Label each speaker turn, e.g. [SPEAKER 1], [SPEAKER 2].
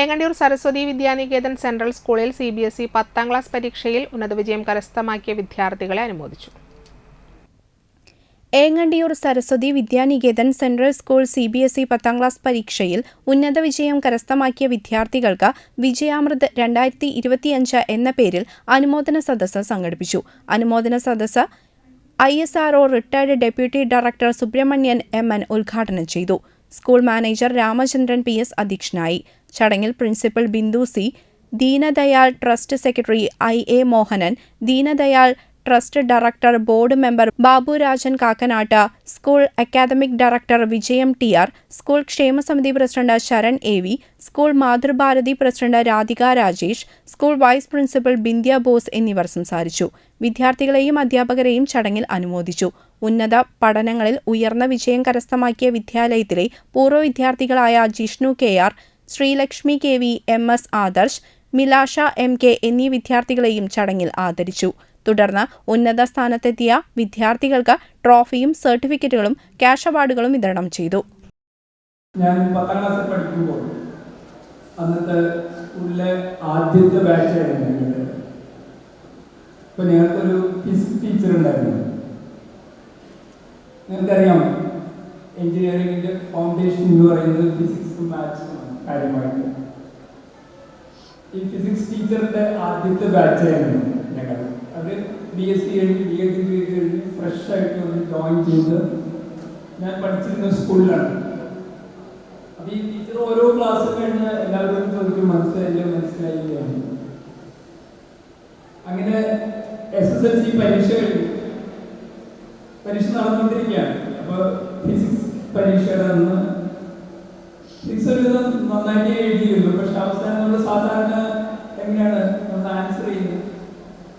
[SPEAKER 1] Engandiyur Saraswati Vidyaniketan central സ്കൂളിൽ C B S E പത്താം class പരീക്ഷയിൽ ഉന്നത വിജയം കരസ്ഥമാക്കിയ വിദ്യാർത്ഥികളെ അനുമോദിച്ചു.
[SPEAKER 2] Engandiyur Saraswati Vidyaniketan central school C B S E പത്താം ക്ലാസ് പരീക്ഷയിൽ ഉന്നത വിജയം കരസ്ഥമാക്കിയ വിദ്യാർത്ഥികൾക്ക് വിജയാമൃത് രണ്ടായിരത്തി ഇരുപത്തിയഞ്ച് എന്ന പേരിൽ അനുമോദന സദസ്സ് സംഘടിപ്പിച്ചു. അനുമോദന സദസ്സ് I S R O retired deputy director Subramanian M N ഉദ്ഘാടനം ചെയ്തു. School manager Ramachandran P S അധ്യക്ഷനായി. ചടങ്ങിൽ principal Bindu C. Deenadayal trust secretary I A Mohanan Deenadayal trust director board member Baburajan Kakkanatt school academic director Vijayam T R school ക്ഷേമസമിതി president Sharan A V school Mathrubharathi president Radhika Rajesh school vice principal Bindya Bose എന്നിവർ സംസാരിച്ചു. വിദ്യാർത്ഥികളെയും അധ്യാപകരെയും ചടങ്ങിൽ അനുമോദിച്ചു. ഉന്നത പഠനങ്ങളിൽ ഉയർന്ന വിജയം കരസ്ഥമാക്കിയ വിദ്യാലയത്തിലെ പൂർവ വിദ്യാർത്ഥികളായ Jishnu K R Sreelakshmi K V M S Adarsh Milasha M K എന്നീ വിദ്യാർത്ഥികളെയും ചടങ്ങിൽ ആദരിച്ചു. തുടർന്ന് ഉന്നത സ്ഥാനത്തെത്തിയ വിദ്യാർത്ഥികൾക്ക് ട്രോഫിയും സർട്ടിഫിക്കറ്റുകളും ക്യാഷ് അവാർഡുകളും വിതരണം ചെയ്തു.
[SPEAKER 3] ഞാൻ ഞങ്ങൾക്കൊരു ഫിസിക്സ് ടീച്ചർ ഉണ്ടായിരുന്നു. നിങ്ങൾക്കറിയാം എഞ്ചിനീയറിംഗിന്റെ ഫൗണ്ടേഷൻ എന്ന് പറയുന്നത് ഫിസിക്സും മാത്സും കാര്യമായിട്ട്. ഈ ഫിസിക്സ് ടീച്ചറിന്റെ ആദ്യത്തെ ബാച്ചായിരുന്നു ബി എസ് സി കഴിഞ്ഞ് ബി എഡ് ഡിഗ്രി കഴിഞ്ഞ് ഫ്രഷ് ആയിട്ട് വന്ന് ജോയിൻ ചെയ്ത് ഞാൻ പഠിച്ചിരുന്ന സ്കൂളിലാണ് അപ്പൊ ഈ ടീച്ചർ ഓരോ ക്ലാസ് കഴിഞ്ഞ് എല്ലാവരും ചോദിക്കും മനസ്സിലായില്ല? മനസ്സിലായില്ല? അങ്ങനെ എസ് എസ് എൽ സി പരീക്ഷ കഴിഞ്ഞു. പരീക്ഷ നടന്നുകൊണ്ടിരിക്കുകയാണ്. അപ്പൊ ഫിസിക്സ് പരീക്ഷയുടെ അന്ന്. ഫിസിക്സ് ഒരു നന്നായിട്ട് എഴുതിയിരുന്നു. പക്ഷെ അവസാനം നമ്മൾ സാധാരണ